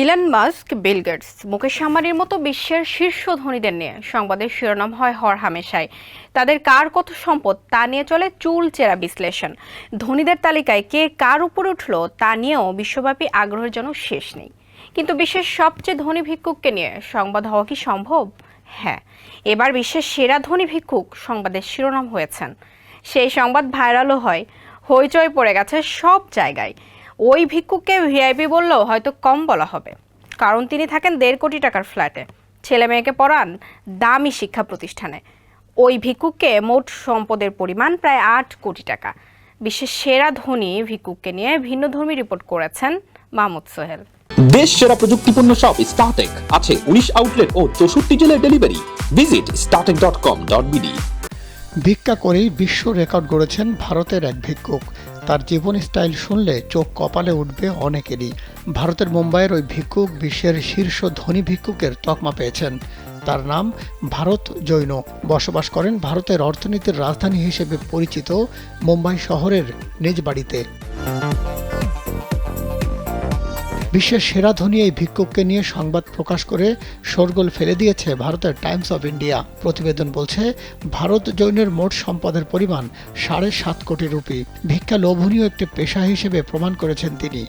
Elon Musk, Bill Gates. Mukesh আম্বানির মতো বিশ্বের শীর্ষ ধনীদের নিয়ে সংবাদের শিরোনাম হয় হর হামেশাই। তাদের কার কত সম্পদ তা নিয়ে চলে চুল চেরা বিশ্লেষণ। ধনীদের তালিকায় কে কার উপরে উঠল তা নিয়েও বিশ্বব্যাপী আগ্রহের জন্য শেষ নেই। কিন্তু বিশ্বের সবচেয়ে ধনী ভিক্ষুককে নিয়ে সংবাদ হওয়া কি সম্ভব? হ্যাঁ এবার বিশ্বের সেরা ধনী ভিক্ষুক সংবাদের শিরোনাম হয়েছেন। সেই সংবাদ ভাইরালও হয়। হইচই পড়ে গেছে সব জায়গায়। ওই ভিক্ষুককে ভিআইপি বললেও হয়তো কম বলা হবে। কারণ তিনি থাকেন দেড় কোটি টাকার ফ্ল্যাটে। ছেলে মেয়েকে পড়ান দামি শিক্ষা প্রতিষ্ঠানে। ওই ভিক্ষুককে মোট সম্পদের পরিমাণ প্রায় আট কোটি টাকা। বিশ্বের সেরা ধনী ভিক্ষুককে নিয়ে ভিন্ন ধর্মী রিপোর্ট করেছেন মাহমুদ সোহেল। দেশ সেরা প্রযুক্তিপূর্ণ সব স্টার্টেক আছে উনিশ আউটলেট ও চৌষট্টি জেলায় delivery visit Startech dot com dot BD ভিক্ষা করেই বিশ্ব রেকর্ড গড়েছেন ভারতের এক ভিক্ষুক। তার জীবন স্টাইল শুনলে চোখ কপালে উঠবে অনেকেরই। ভারতের মুম্বাইয়ের ওই ভিক্ষুক বিশ্বের শীর্ষ ধনী ভিক্ষুকের তকমা পেয়েছেন। তার নাম ভারত জৈন। বসবাস করেন ভারতের অর্থনীতির রাজধানী হিসেবে পরিচিত মুম্বাই শহরের নিজ বাড়িতে। বিশ্বের সেরা ধনী এই ভিক্ষুককে নিয়ে সংবাদ প্রকাশ করে শোরগোল ফেলে দিয়েছে ভারতের টাইমস অব ইন্ডিয়া। প্রতিবেদন বলছে, ভারত জৈনের মোট সম্পদের পরিমাণ সাড়ে সাত কোটি রুপি। ভিক্ষা লোভনীয় একটি পেশা হিসেবে প্রমাণ করেছেন তিনি।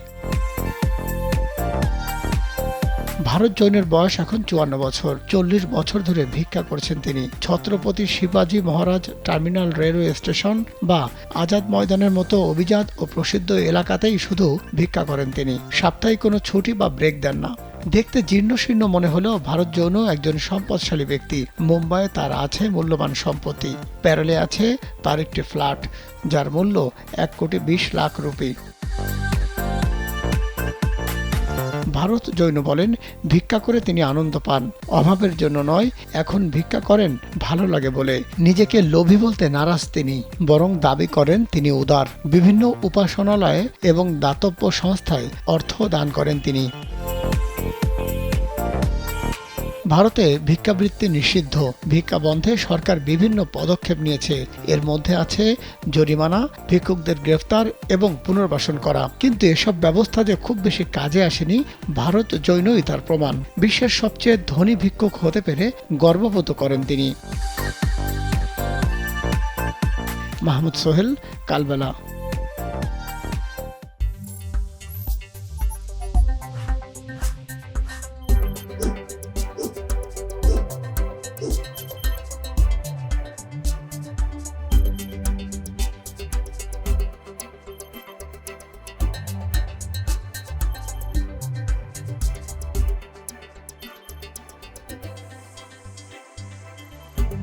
ভারত জৈনের বয়স এখন চুয়ান্ন বছর। চল্লিশ বছর ধরে ভিক্ষা করছেন তিনি। ছত্রপতি শিবাজী মহারাজ টার্মিনাল রেলওয়ে স্টেশন বা আজাদ ময়দানের মতো অভিজাত ও প্রসিদ্ধ এলাকাতেই শুধু ভিক্ষা করেন তিনি। সাপ্তাহিক কোনো ছুটি বা ব্রেক দেন না। দেখতে জীর্ণশীর্ণ মনে হলেও ভারত যৌন একজন সম্পদশালী ব্যক্তি। মুম্বাইয়ে তার আছে মূল্যবান সম্পত্তি। প্যারেলে আছে তার একটি ফ্ল্যাট, যার মূল্য এক কোটি বিশ লাখ রুপি। ভারত জৈন বলেন, ভিক্ষা করে তিনি আনন্দ পান। অভাবের জন্য নয়, এখন ভিক্ষা করেন, ভালো লাগে বলে। নিজেকে লোভী বলতে নারাজ তিনি, বরং দাবি করেন তিনি উদার। বিভিন্ন উপাসনালয়ে এবং দাতব্য সংস্থায় অর্থ দান করেন তিনি। ভারতে ভিক্ষাবৃত্তি নিষিদ্ধ। ভিক্ষা বন্ধে সরকার বিভিন্ন পদক্ষেপ নিয়েছে। এর মধ্যে আছে জরিমানা, ভিক্ষুকদের গ্রেফতার এবং পুনর্বাসন করা। কিন্তু এসব ব্যবস্থা যে খুব বেশি কাজে আসেনি, ভারত জৈনই তার প্রমাণ। বিশ্বের সবচেয়ে ধনী ভিক্ষুক হতে পেরে গর্ববোধ করেন তিনি। মাহমুদ সোহেল, কালবেলা।